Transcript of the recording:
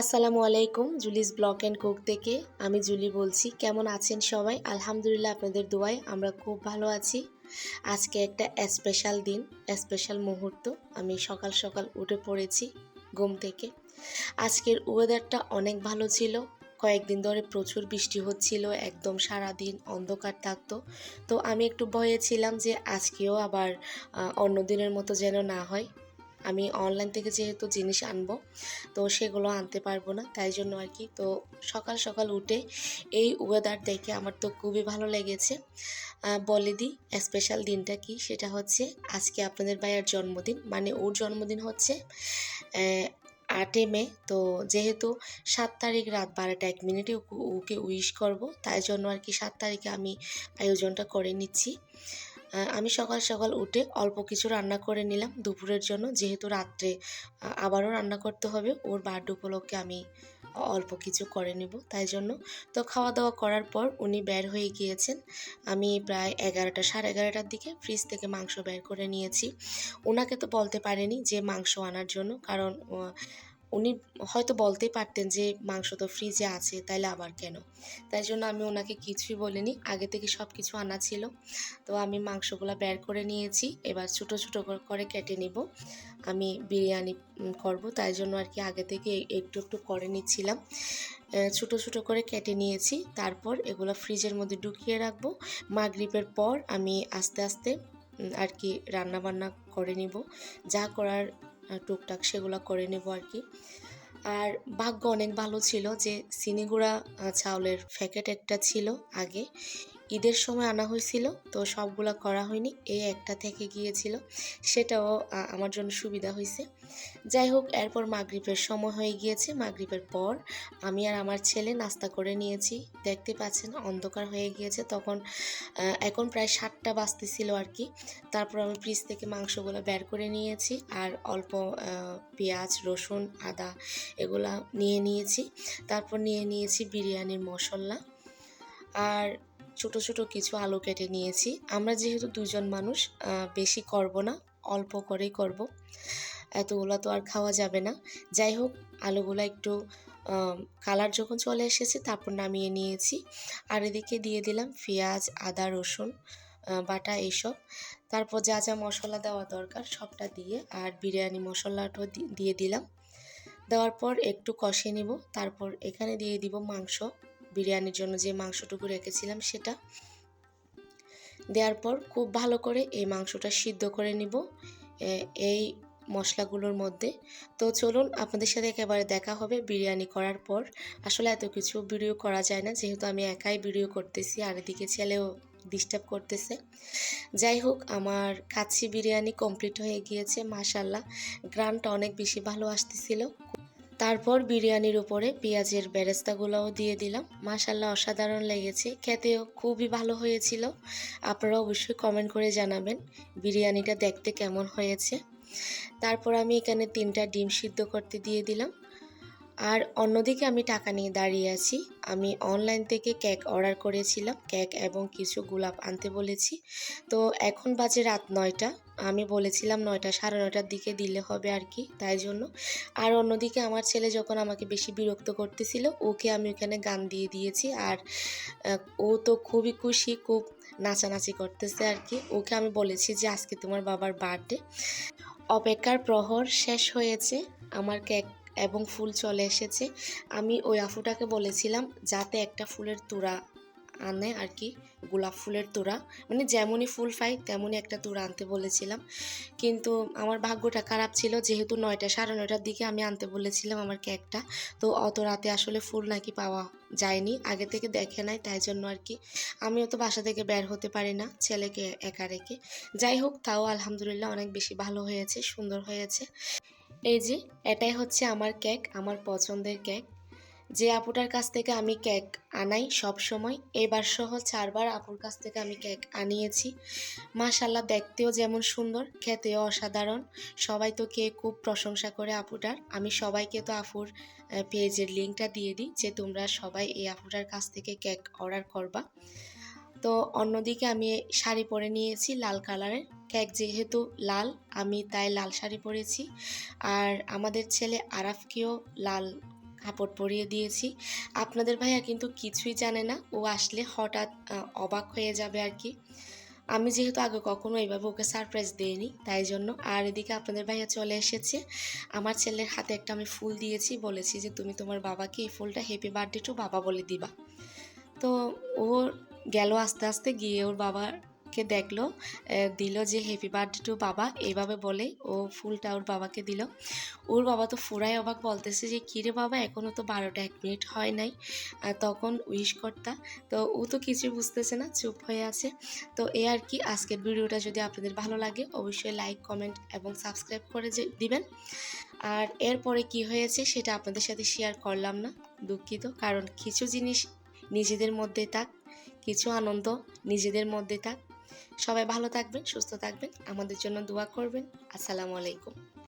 আসসালামু আলাইকুম, জুলিস block and cook থেকে। আমি জুলি বলছি, কেমন আছেন সবাই? আলহামদুলিল্লাহ আপনাদের দোয়ায় আমরা খুব ভালো আছি। আজকে একটা স্পেশাল দিন স্পেশাল মুহূর্ত। আমি সকাল সকাল উঠে পড়েছি ঘুম থেকে। আজকের ওয়েদারটা অনেক ভালো ছিল। কয়েকদিন ধরে প্রচুর বৃষ্টি হচ্ছিল, একদম সারা দিন অন্ধকার থাকতো। তো আমি একটু ভয়ে ছিলাম যে আজকেও আবার অন্য দিনের মতো যেন না হয়। আমি অনলাইন থেকে যেহেতু জিনিস আনব, তো সেগুলো আনতে পারব না, তাই জন্য আর কি। তো সকাল সকাল উঠে এই ওয়েদার দেখে আমার তো খুবই ভালো লেগেছে। বলে দিই স্পেশাল দিনটা কি? সেটা হচ্ছে আজকে আপনাদের ভাইয়ের জন্মদিন। মানে ওর জন্মদিন হচ্ছে আটই মে। তো যেহেতু সাত তারিখ রাত বারোটা, এক মিনিটে ওকে- উইশ করব, তাই জন্য আর কি সাত তারিখে আমি আয়োজনটা করে নিচ্ছি। আমি সকাল সকাল উঠে অল্প কিছু রান্না করে নিলাম দুপুরের জন্য, যেহেতু রাত্রে আবারও রান্না করতে হবে। ওর বার্থডে উপলক্ষে আমি অল্প কিছু করে নেব, তাই জন্য। তো খাওয়া দাওয়া করার পর উনি বের হয়ে গিয়েছেন। আমি প্রায় এগারোটা, সাড়ে এগারোটার দিকে ফ্রিজ থেকে মাংস বের করে নিয়েছি। ওনাকে তো বলতে পারেনি যে মাংস আনার জন্য, কারণ উনি হয়তো বলতেই পারতেন যে মাংস তো ফ্রিজে আছে, তাইলে আবার কেন? তাই জন্য আমি ওনাকে কিছুই বলিনি। আগে থেকে সব কিছু আনা ছিল। তো আমি মাংসগুলো বের করে নিয়েছি। এবার ছোটো ছোটো করে কেটে নিব। আমি বিরিয়ানি করব। তাই জন্য আর কি আগে থেকে একটু একটু করে নিচ্ছিলাম। ছোটো ছোটো করে কেটে নিয়েছি। তারপর এগুলো ফ্রিজের মধ্যে ঢুকিয়ে রাখব। মাগরিবের পর আমি আস্তে আস্তে আর কি রান্না বান্না করে নিব। যা করার টুকটাক সেগুলো করে নেব আর কি। আর ভাগ্য অনেক ভালো ছিল যে, সিনিগুড়া চাউলের প্যাকেট একটা ছিল আগে। ঈদের সময় আনা হয়েছিল, তো সবগুলা করা হয়নি। এই একটা থেকে গিয়েছিল, সেটাও আমার জন্য সুবিধা হয়েছে। যাই হোক, এরপর মাগরিবের সময় হয়ে গিয়েছে। মাগরিবের পর আমি আর আমার ছেলে নাস্তা করে নিয়েছি। দেখতে পাচ্ছেন, অন্ধকার হয়ে গিয়েছে। তখন এখন প্রায় সাতটা বাজতেছিল আর কি। তারপর আমি ফ্রিজ থেকে মাংসগুলো বের করে নিয়েছি আর অল্প পেঁয়াজ, রসুন, আদা এগুলা নিয়ে নিয়েছি। তারপর নিয়ে নিয়েছি বিরিয়ানির মশলা। আর ছোট ছোট কিছু আলু কেটে নিয়েছি। আমরা যেহেতু দুজন মানুষ বেশি করব না, অল্প করেই করব। এতগুলো তো আর খাওয়া যাবে না। যাই হোক, আলুগুলো একটু কালার যখন চলে এসেছে, তারপর নামিয়ে নিয়েছি। আর এদিকে দিয়ে দিলাম পেঁয়াজ, আদা, রসুন বাটা এইসব। তারপর যা যা মশলা দেওয়া দরকার, সবটা দিয়ে আর বিরিয়ানি মশলাটাও দিয়ে দিলাম। দেওয়ার পর একটু কষে নিব। তারপর এখানে দিয়ে দিব মাংস। বিরিয়ানির জন্য যে মাংসটুকু রেখেছিলাম সেটা। দেওয়ার পর খুব ভালো করে এই মাংসটা সিদ্ধ করে নিব এই মশলাগুলোর মধ্যে। তো চলুন আপনাদের সাথে একেবারে দেখা হবে বিরিয়ানি করার পর। আসলে এত কিছু ভিডিও করা যায় না, যেহেতু আমি একাই ভিডিও করতেছি, আর এদিকে ছেলেও ডিস্টার্ব করতেছে। যাই হোক, আমার কাচ্চি বিরিয়ানি কমপ্লিট হয়ে গিয়েছে মাশাল্লাহ গ্রানটা অনেক বেশি ভালো আসতেছিল। তারপর বিরিয়ানির উপরে পেঁয়াজের বেরেস্তাগুলোও দিয়ে দিলাম। মাশাল্লাহ অসাধারণ লেগেছে। খেতেও খুবই ভালো হয়েছিল। আপনারা অবশ্যই কমেন্ট করে জানাবেন বিরিয়ানিটা দেখতে কেমন হয়েছে। তারপর আমি এখানে তিনটা ডিম সিদ্ধ করতে দিয়ে দিলাম। আর অন্যদিকে আমি টাকা নিয়ে দাঁড়িয়ে আছি। আমি অনলাইন থেকে কেক অর্ডার করেছিলাম। কেক এবং কিছু গোলাপ আনতে বলেছি। তো এখন বাজে রাত নয়টা। আমি বলেছিলাম নয়টা সাড়ে নয়টার দিকে দিলে হবে আর কি, তাই জন্য। আর অন্যদিকে আমার ছেলে যখন আমাকে বেশি বিরক্ত করতেছিল, ওকে আমি ওখানে গান দিয়ে দিয়েছি। আর ও তো খুবই খুশি, খুব নাচানাচি করতেছে আর কি। ওকে আমি বলেছি যে, আজকে তোমার বাবার বার্থডে। অপেক্ষার প্রহর শেষ হয়েছে, আমার কেক এবং ফুল চলে এসেছে। আমি ওই আফুটাকে বলেছিলাম, যাতে একটা ফুলের তোড়া আনে আর কি, গোলাপ ফুলের তোড়া। মানে যেমনই ফুল পাই, তেমনই একটা তোড়া আনতে বলেছিলাম। কিন্তু আমার ভাগ্যটা খারাপ ছিল, যেহেতু নয়টা, সাড়ে নয়টার দিকে আমি আনতে বলেছিলাম আমার কেকটা। তো অত রাতে আসলে ফুল নাকি পাওয়া যায়নি, আগে থেকে দেখে নাই, তাই জন্য আর কি। আমিও তো বাসা থেকে বের হতে পারি না, ছেলেকে একা রেখে। যাই হোক, তাও আলহামদুলিল্লাহ অনেক বেশি ভালো হয়েছে, সুন্দর হয়েছে। এই যে, এটাই হচ্ছে আমার কেক, আমার পছন্দের কেক। যে আপুটার কাছ থেকে আমি কেক আনাই সব সময়, এবার সহ চারবার আপুর কাছ থেকে আমি কেক আনিয়েছি। মাশাল্লাহ দেখতেও যেমন সুন্দর, খেতেও অসাধারণ। সবাই তো কে খুব প্রশংসা করে আপুটার। আমি সবাইকে তো আপুর পেজের লিঙ্কটা দিয়ে দিই যে তোমরা সবাই এই আপুটার কাছ থেকে কেক অর্ডার করবা। তো অন্যদিকে আমি শাড়ি পরে নিয়েছি লাল কালারের। কেক যেহেতু লাল, আমি তাই লাল শাড়ি পরেছি। আর আমাদের ছেলে আরাফকেও লাল কাপড় পরিয়ে দিয়েছি। আপনাদের ভাইয়া কিন্তু কিছুই জানে না। ও আসলে হঠাৎ অবাক হয়ে যাবে আর কি। আমি যেহেতু আগে কখনো এইভাবে ওকে সারপ্রাইজ দিইনি, তাই জন্য। আর এদিকে আপনাদের ভাইয়া চলে এসেছে। আমার ছেলের হাতে একটা আমি ফুল দিয়েছি, বলেছি যে, তুমি তোমার বাবাকে এই ফুলটা হ্যাপি বার্থডে টু বাবা বলে দিবা। তো ও গেল আস্তে আস্তে গিয়ে ওর বাবাকে দেখল? দিল যে হ্যাপি বার্থডে টু বাবা। এইভাবে বলে ও ফুলটা ওর বাবাকে দিল। ওর বাবা তো ফুরাই অবাক বলতেছে যে কিরে বাবা এখনও তো বারোটা, এক মিনিট হয় নাই। তখন উইশ কর্তা, তো ও তো কিছুই বুঝতেছে না, চুপ হয়ে আছে। তো এ আর কি, আজকের ভিডিওটা যদি আপনাদের ভালো লাগে, অবশ্যই লাইক কমেন্ট এবং সাবস্ক্রাইব করে যে, দিবেন। আর এরপরে কি হয়েছে, সেটা আপনাদের সাথে শেয়ার করলাম না, দুঃখিত। কারণ কিছু জিনিস নিজেদের মধ্যে থাক, কিছু আনন্দ নিজেদের মধ্যে থাক সবাই ভালো থাকবেন সুস্থ থাকবেন। আমাদের জন্য দোয়া করবেন। আসসালামু আলাইকুম।